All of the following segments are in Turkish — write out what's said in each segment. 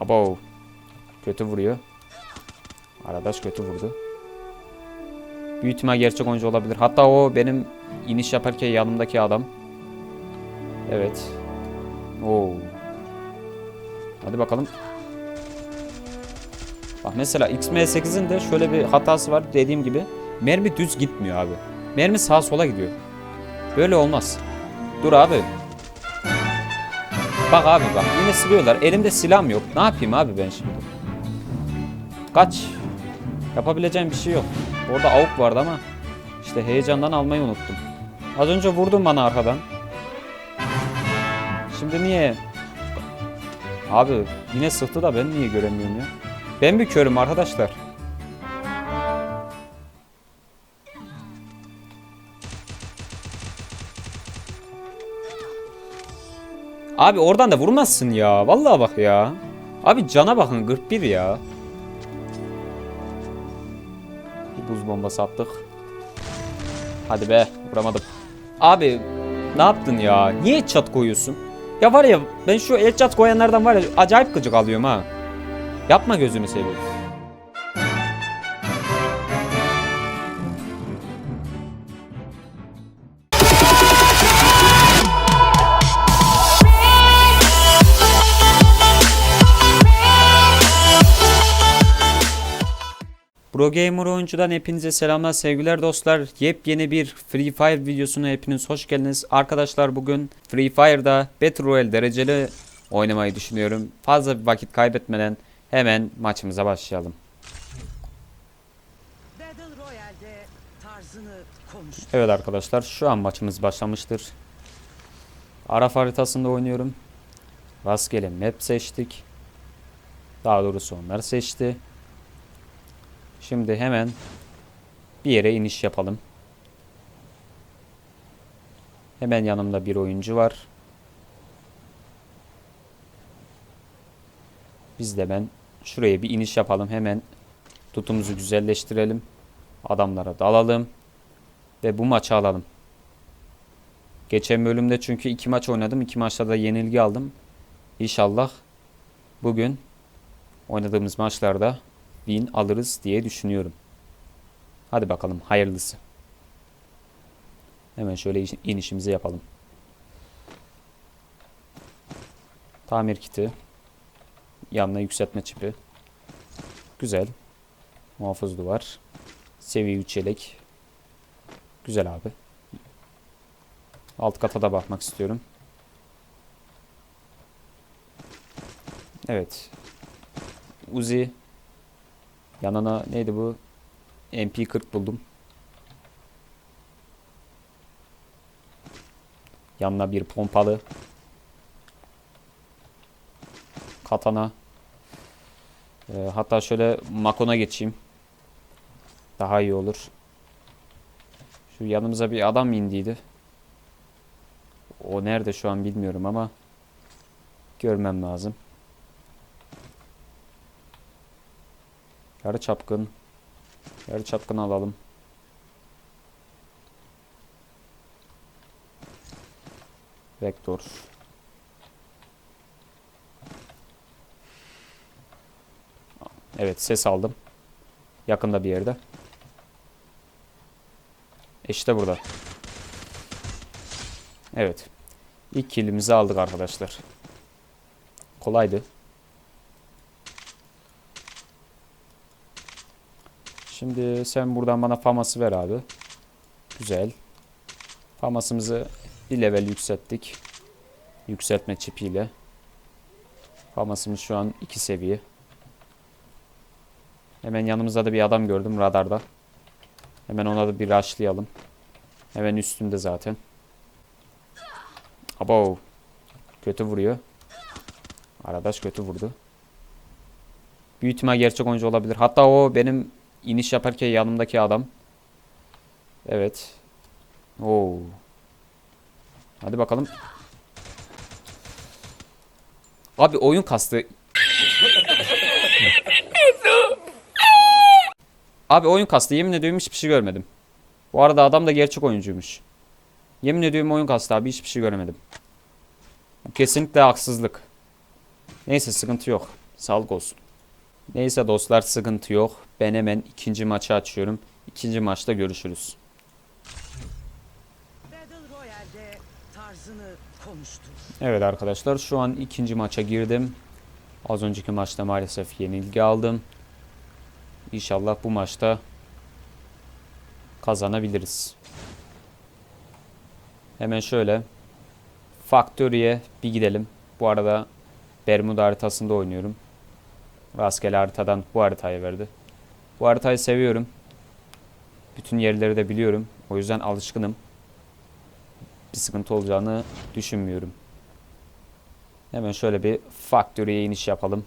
Abo. Kötü vuruyor. Arkadaş kötü vurdu. Büyük ihtimal gerçek oyuncu olabilir. Hatta o benim iniş yaparken yanımdaki adam. Evet. Oo. Hadi bakalım. Bak mesela XM8'in de şöyle bir hatası var dediğim gibi. Mermi düz gitmiyor abi. Mermi sağa sola gidiyor. Böyle olmaz. Dur abi. Bak abi bak yine siliyorlar. Elimde silahım yok. Ne yapayım abi ben şimdi? Kaç. Yapabileceğim bir şey yok. Orada avuk vardı ama işte heyecandan almayı unuttum. Az önce vurdun bana arkadan. Şimdi niye? Abi yine sıktı da ben niye göremiyorum ya? Ben bir körüm arkadaşlar. Abi oradan da vurmazsın ya. Vallahi bak ya. Abi cana bakın 41 ya. Bir buz bombası attık. Hadi be vuramadım. Abi ne yaptın ya? Niye çat koyuyorsun? Ya var ya ben şu el çat koyanlardan var ya acayip gıcık alıyorum ha. Yapma gözünü seveyim. Pro Gamer oyuncudan hepinize selamlar sevgiler dostlar. Yepyeni bir Free Fire videosuna hepiniz hoş geldiniz. Arkadaşlar bugün Free Fire'da Battle Royale dereceli oynamayı düşünüyorum. Fazla bir vakit kaybetmeden hemen maçımıza başlayalım. Evet arkadaşlar şu an maçımız başlamıştır. Araf haritasında oynuyorum. Rastgele map seçtik. Daha doğrusu onlar seçti. Şimdi hemen bir yere iniş yapalım. Hemen yanımda bir oyuncu var. Biz de ben şuraya bir iniş yapalım. Hemen tutumuzu güzelleştirelim. Adamlara dalalım. Ve bu maçı alalım. Geçen bölümde çünkü iki maç oynadım. iki maçta da yenilgi aldım. İnşallah bugün oynadığımız maçlarda win alırız diye düşünüyorum. Hadi bakalım hayırlısı. Hemen şöyle iş- inişimizi yapalım. Tamir kiti. Yanına yükseltme çipi. Güzel. Muhafız duvar. Seviye 3 yelek. Güzel abi. Alt kata da bakmak istiyorum. Evet. Uzi. Yanına neydi bu? MP40 buldum. Yanına bir pompalı. Katana. Ee, hatta şöyle Makon'a geçeyim. Daha iyi olur. Şu yanımıza bir adam indiydi. O nerede şu an bilmiyorum ama görmem lazım. Yarı çapkın. Yarı çapkın alalım. Vektör. Evet ses aldım. Yakında bir yerde. İşte burada. Evet. İlk killimizi aldık arkadaşlar. Kolaydı. Şimdi sen buradan bana faması ver abi. Güzel. Famasımızı bir level yükselttik. Yükseltme çipiyle. Famasımız şu an 2 seviye. Hemen yanımızda da bir adam gördüm radarda. Hemen ona da bir rushlayalım. Hemen üstünde zaten. Abo. Kötü vuruyor. Arkadaş kötü vurdu. Büyük ihtimal gerçek oyuncu olabilir. Hatta o benim iniş yaparken yanımdaki adam. Evet. Oo. Hadi bakalım. Abi oyun kastı. Abi oyun kastı. Yemin ediyorum hiçbir şey görmedim. Bu arada adam da gerçek oyuncuymuş. Yemin ediyorum oyun kastı abi hiçbir şey göremedim. Kesinlikle haksızlık. Neyse sıkıntı yok. Sağlık olsun. Neyse dostlar sıkıntı yok. Ben hemen ikinci maçı açıyorum. İkinci maçta görüşürüz. Evet arkadaşlar şu an ikinci maça girdim. Az önceki maçta maalesef yenilgi aldım. İnşallah bu maçta kazanabiliriz. Hemen şöyle Factory'e bir gidelim. Bu arada Bermuda haritasında oynuyorum. Rastgele haritadan bu haritayı verdi. Bu haritayı seviyorum. Bütün yerleri de biliyorum. O yüzden alışkınım. Bir sıkıntı olacağını düşünmüyorum. Hemen şöyle bir Factory'e iniş yapalım.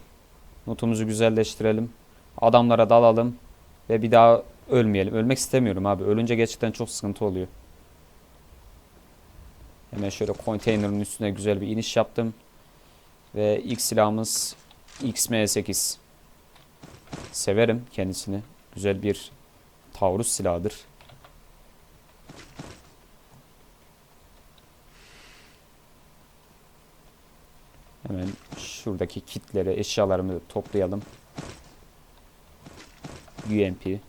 Notumuzu güzelleştirelim. Adamlara dalalım. Ve bir daha ölmeyelim. Ölmek istemiyorum abi. Ölünce gerçekten çok sıkıntı oluyor. Hemen şöyle konteynerin üstüne güzel bir iniş yaptım. Ve ilk silahımız XM8. Severim kendisini. Güzel bir taarruz silahıdır. Hemen şuradaki kitleri, eşyalarımızı toplayalım. UMP.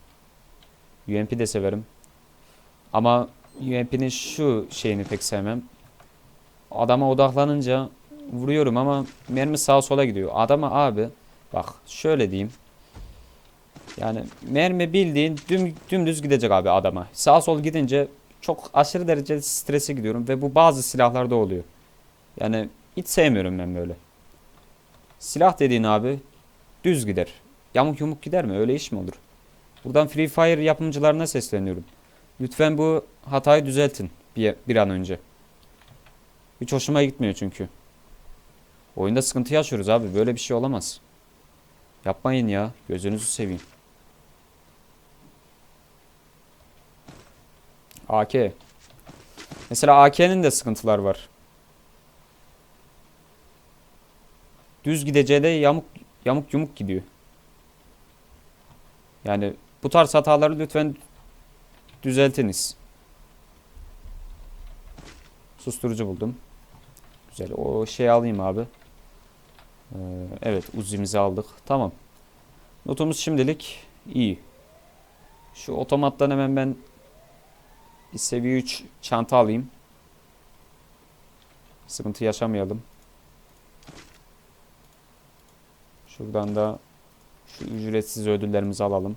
UMP de severim. Ama UMP'nin şu şeyini pek sevmem. Adama odaklanınca vuruyorum ama mermi sağa sola gidiyor. Adama abi bak şöyle diyeyim. Yani mermi bildiğin düm, dümdüz gidecek abi adama. Sağa sol gidince çok aşırı derecede strese gidiyorum ve bu bazı silahlarda oluyor. Yani hiç sevmiyorum ben böyle. Silah dediğin abi düz gider. Yamuk yumuk gider mi? Öyle iş mi olur? Buradan Free Fire yapımcılarına sesleniyorum. Lütfen bu hatayı düzeltin bir, bir an önce. Hiç hoşuma gitmiyor çünkü. Oyunda sıkıntı yaşıyoruz abi. Böyle bir şey olamaz. Yapmayın ya. Gözünüzü seveyim. AK. Mesela AK'nin de sıkıntılar var. Düz gideceği de yamuk yamuk yumuk gidiyor. Yani bu tarz hataları lütfen düzeltiniz. Susturucu buldum. Güzel. O şey alayım abi. Ee, evet uzimizi aldık. Tamam. Notumuz şimdilik iyi. Şu otomattan hemen ben bir seviye 3 çanta alayım. Sıkıntı yaşamayalım. Şuradan da şu ücretsiz ödüllerimizi alalım.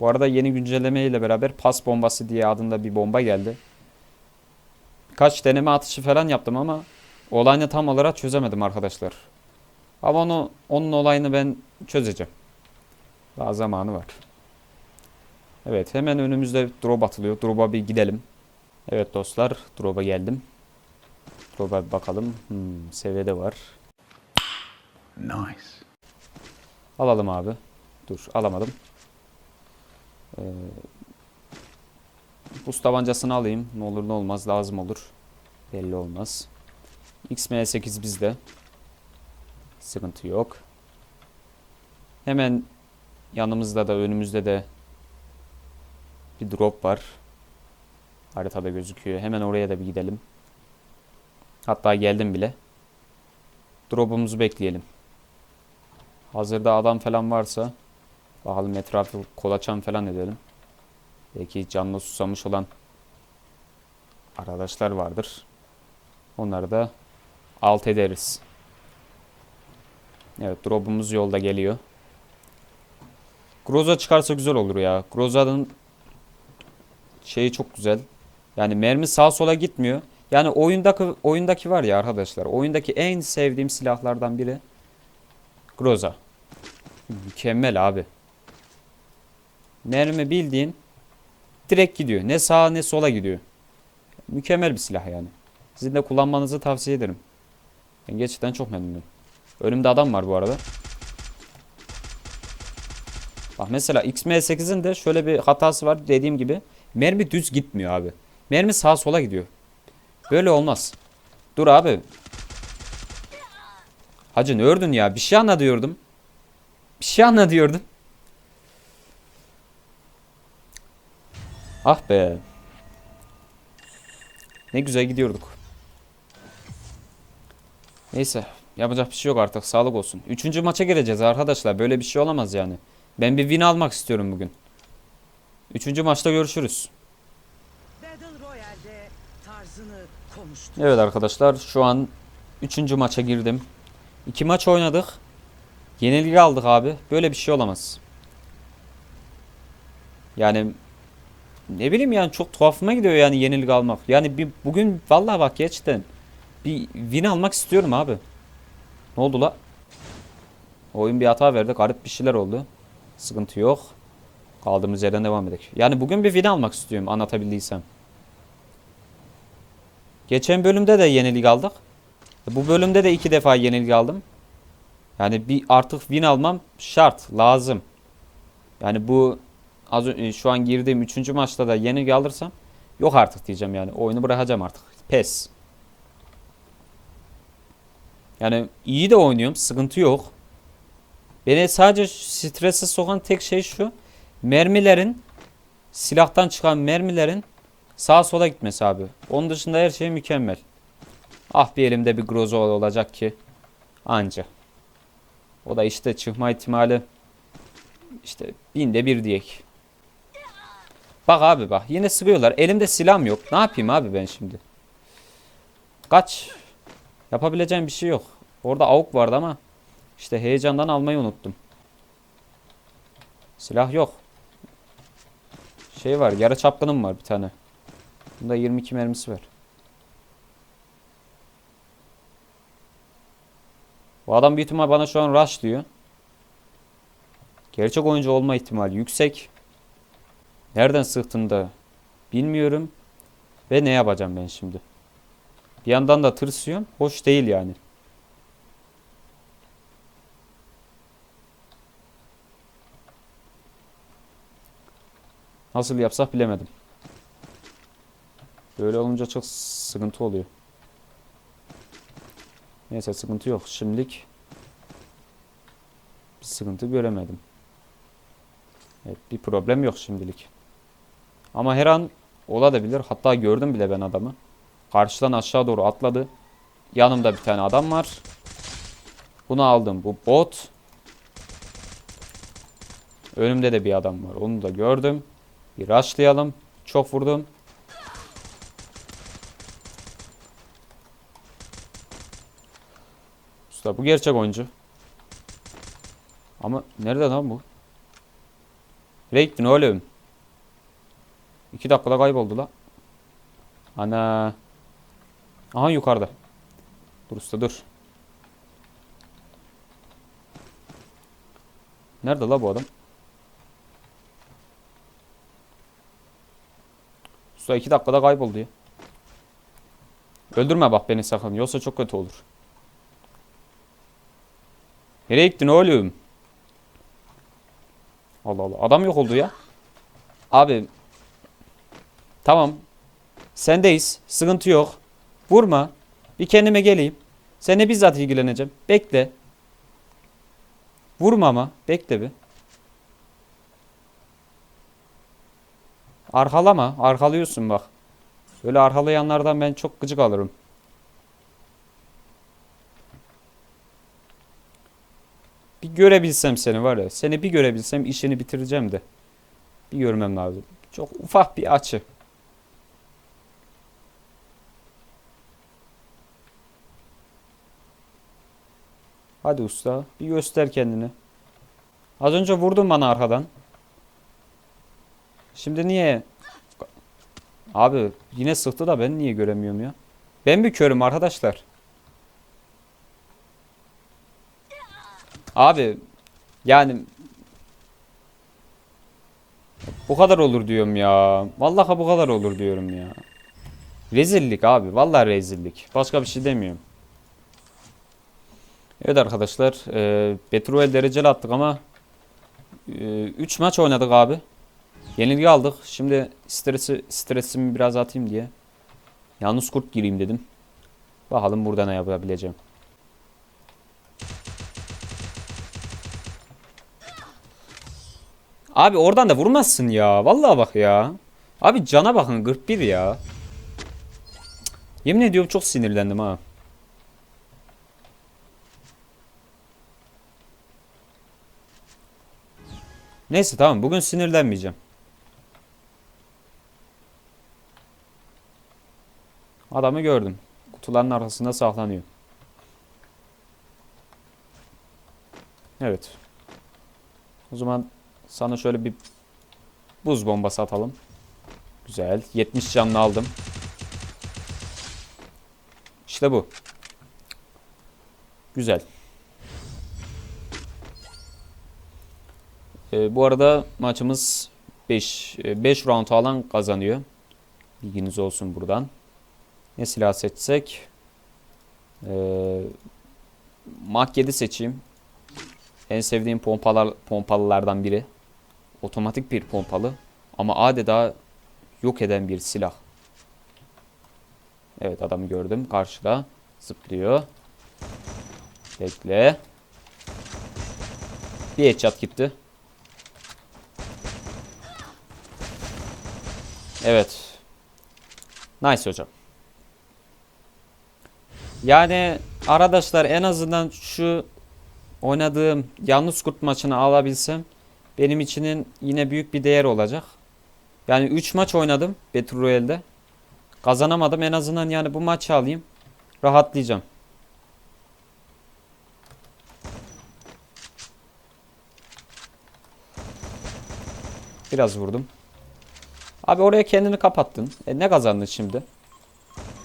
Bu arada yeni güncelleme ile beraber pas bombası diye adında bir bomba geldi. Birkaç deneme atışı falan yaptım ama olayını tam olarak çözemedim arkadaşlar. Ama onu onun olayını ben çözeceğim. Daha zamanı var. Evet hemen önümüzde drop atılıyor. Drop'a bir gidelim. Evet dostlar drop'a geldim. Drop'a bir bakalım. Hmm, seviyede var. Nice. Alalım abi. Dur alamadım. Ee, buz tabancasını alayım. Ne olur ne olmaz lazım olur. Belli olmaz. XM8 bizde. Sıkıntı yok. Hemen yanımızda da önümüzde de bir drop var. Haritada gözüküyor. Hemen oraya da bir gidelim. Hatta geldim bile. Drop'umuzu bekleyelim. Hazırda adam falan varsa bakalım etrafı kolaçan falan edelim. Belki canlı susamış olan arkadaşlar vardır. Onları da alt ederiz. Evet drop'umuz yolda geliyor. Groza çıkarsa güzel olur ya. Groza'nın şeyi çok güzel. Yani mermi sağa sola gitmiyor. Yani oyundaki oyundaki var ya arkadaşlar. Oyundaki en sevdiğim silahlardan biri Groza. Mükemmel abi. Mermi bildiğin direkt gidiyor. Ne sağa ne sola gidiyor. Mükemmel bir silah yani. Sizin de kullanmanızı tavsiye ederim. Ben gerçekten çok memnunum. Önümde adam var bu arada. Bak mesela XM8'in de şöyle bir hatası var dediğim gibi. Mermi düz gitmiyor abi. Mermi sağa sola gidiyor. Böyle olmaz. Dur abi. Hacı ne ördün ya? Bir şey anla diyordum. Bir şey anla diyordum. Ah be. Ne güzel gidiyorduk. Neyse. Yapacak bir şey yok artık. Sağlık olsun. Üçüncü maça gireceğiz arkadaşlar. Böyle bir şey olamaz yani. Ben bir win almak istiyorum bugün. Üçüncü maçta görüşürüz. Evet arkadaşlar şu an üçüncü maça girdim. İki maç oynadık. Yenilgi aldık abi. Böyle bir şey olamaz. Yani ne bileyim yani çok tuhafıma gidiyor yani yenilgi almak. Yani bir bugün vallahi bak gerçekten bir win almak istiyorum abi. Ne oldu la? Oyun bir hata verdi. Garip bir şeyler oldu. Sıkıntı yok. Kaldığımız yerden devam edelim. Yani bugün bir win almak istiyorum anlatabildiysem. Geçen bölümde de yenilgi aldık. Bu bölümde de iki defa yenilgi aldım. Yani bir artık win almam şart, lazım. Yani bu az ö- şu an girdiğim üçüncü maçta da yenilgi alırsam yok artık diyeceğim yani. Oyunu bırakacağım artık. Pes. Yani iyi de oynuyorum. Sıkıntı yok. Beni sadece strese sokan tek şey şu. Mermilerin silahtan çıkan mermilerin sağa sola gitmesi abi. Onun dışında her şey mükemmel. Ah bir elimde bir grozo olacak ki anca. O da işte çıkma ihtimali işte binde bir diyek. Bak abi bak yine sıkıyorlar. Elimde silahım yok. Ne yapayım abi ben şimdi? Kaç. Yapabileceğim bir şey yok. Orada avuk vardı ama işte heyecandan almayı unuttum. Silah yok. Şey var yarı çapkınım var bir tane. Bunda 22 mermisi var. Bu adam büyük ihtimal bana şu an rush diyor. Gerçek oyuncu olma ihtimali yüksek. Nereden sıktığını da bilmiyorum. Ve ne yapacağım ben şimdi? Bir yandan da tırsıyorum. Hoş değil yani. Nasıl yapsak bilemedim. Böyle olunca çok sıkıntı oluyor. Neyse sıkıntı yok. Şimdilik bir sıkıntı göremedim. Evet, bir problem yok şimdilik. Ama her an olabilir. Hatta gördüm bile ben adamı. Karşıdan aşağı doğru atladı. Yanımda bir tane adam var. Bunu aldım. Bu bot. Önümde de bir adam var. Onu da gördüm. Bir rushlayalım. Çok vurdum. Usta bu gerçek oyuncu. Ama nerede lan bu? Nereye gittin oğlum? İki dakikada kayboldu la. Ana. Aha yukarıda. Dur usta dur. Nerede la bu adam? Usta iki dakikada kayboldu ya. Öldürme bak beni sakın. Yoksa çok kötü olur. Nereye gittin oğlum? Allah Allah. Adam yok oldu ya. Abi. Tamam. Sendeyiz. Sıkıntı yok. Vurma. Bir kendime geleyim. Seninle bizzat ilgileneceğim. Bekle. Vurma ama. Bekle bir. Arkalama. Arkalıyorsun bak. Böyle arkalayanlardan ben çok gıcık alırım. Bir görebilsem seni var ya. Seni bir görebilsem işini bitireceğim de. Bir görmem lazım. Çok ufak bir açı. Hadi usta. Bir göster kendini. Az önce vurdun bana arkadan. Şimdi niye? Abi yine sıktı da ben niye göremiyorum ya? Ben bir körüm arkadaşlar. Abi yani bu kadar olur diyorum ya. Vallahi bu kadar olur diyorum ya. Rezillik abi. Vallahi rezillik. Başka bir şey demiyorum. Evet arkadaşlar. E, Petrol dereceli attık ama 3 maç oynadık abi. Yenilgi aldık. Şimdi stresi stresimi biraz atayım diye. Yalnız kurt gireyim dedim. Bakalım burada ne yapabileceğim. Abi oradan da vurmazsın ya. Vallahi bak ya. Abi cana bakın 41 ya. Yemin ediyorum çok sinirlendim ha. Neyse tamam bugün sinirlenmeyeceğim. Adamı gördüm. Kutuların arkasında saklanıyor. Evet. O zaman sana şöyle bir buz bombası atalım. Güzel. 70 canlı aldım. İşte bu. Güzel. Ee, bu arada maçımız 5 5 round alan kazanıyor. Bilginiz olsun buradan. Ne silah seçsek? Ee, Mach 7 seçeyim. En sevdiğim pompalar pompalılardan biri. Otomatik bir pompalı ama adeta yok eden bir silah. Evet adamı gördüm karşıda. Zıplıyor. Bekle. Bir headshot gitti. Evet. Nice hocam. Yani arkadaşlar en azından şu oynadığım yalnız kurt maçını alabilsem benim için yine büyük bir değer olacak. Yani 3 maç oynadım Battle Royale'de. Kazanamadım en azından yani bu maçı alayım. Rahatlayacağım. Biraz vurdum. Abi oraya kendini kapattın. E ne kazandın şimdi?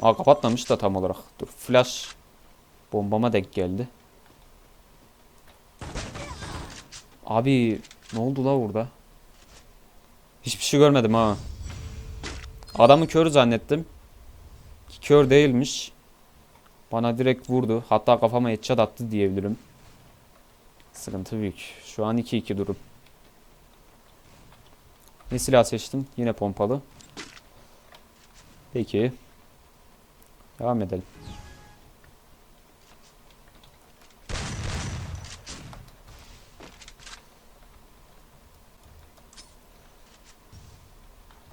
Aa kapatmamış da tam olarak. Dur flash bombama denk geldi. Abi ne oldu la burada? Hiçbir şey görmedim ha. Adamı kör zannettim. Kör değilmiş. Bana direkt vurdu. Hatta kafama headshot attı diyebilirim. Sıkıntı büyük. Şu an 2-2 durum. Ne silah seçtim? Yine pompalı. Peki. Devam edelim.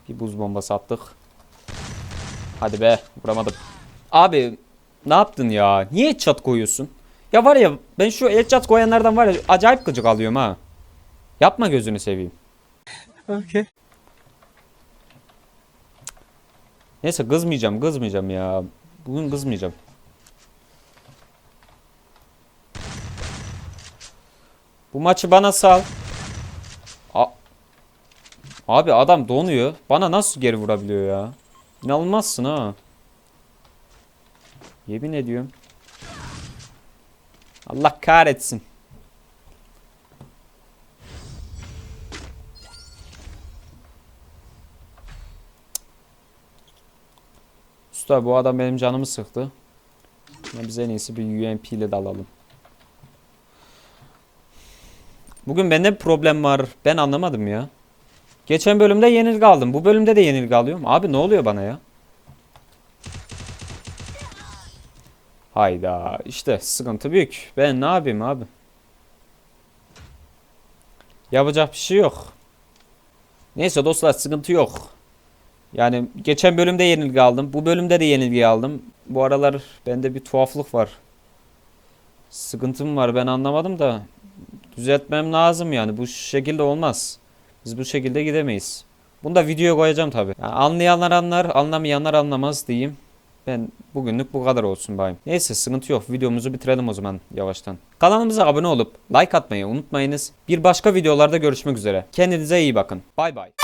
Bir buz bombası attık. Hadi be vuramadım. Abi ne yaptın ya? Niye headshot koyuyorsun? Ya var ya ben şu headshot koyanlardan var ya acayip gıcık alıyorum ha. Yapma gözünü seveyim. Okay. Neyse kızmayacağım kızmayacağım ya. Bugün kızmayacağım. Bu maçı bana sal. A Abi adam donuyor. Bana nasıl geri vurabiliyor ya? İnanılmazsın ha. Yemin ediyorum. Allah kahretsin. Usta bu adam benim canımı sıktı. Ya biz en iyisi bir UMP ile dalalım. Bugün bende bir problem var. Ben anlamadım ya. Geçen bölümde yenilgi aldım. Bu bölümde de yenilgi alıyorum. Abi ne oluyor bana ya? Hayda. işte sıkıntı büyük. Ben ne yapayım abi? Yapacak bir şey yok. Neyse dostlar sıkıntı yok. Yani geçen bölümde yenilgi aldım. Bu bölümde de yenilgi aldım. Bu aralar bende bir tuhaflık var. Sıkıntım var ben anlamadım da düzeltmem lazım yani. Bu şekilde olmaz. Biz bu şekilde gidemeyiz. Bunu da videoya koyacağım tabi. Yani anlayanlar anlar, anlamayanlar anlamaz diyeyim. Ben bugünlük bu kadar olsun bayım. Neyse sıkıntı yok. Videomuzu bitirelim o zaman yavaştan. Kanalımıza abone olup like atmayı unutmayınız. Bir başka videolarda görüşmek üzere. Kendinize iyi bakın. Bay bay.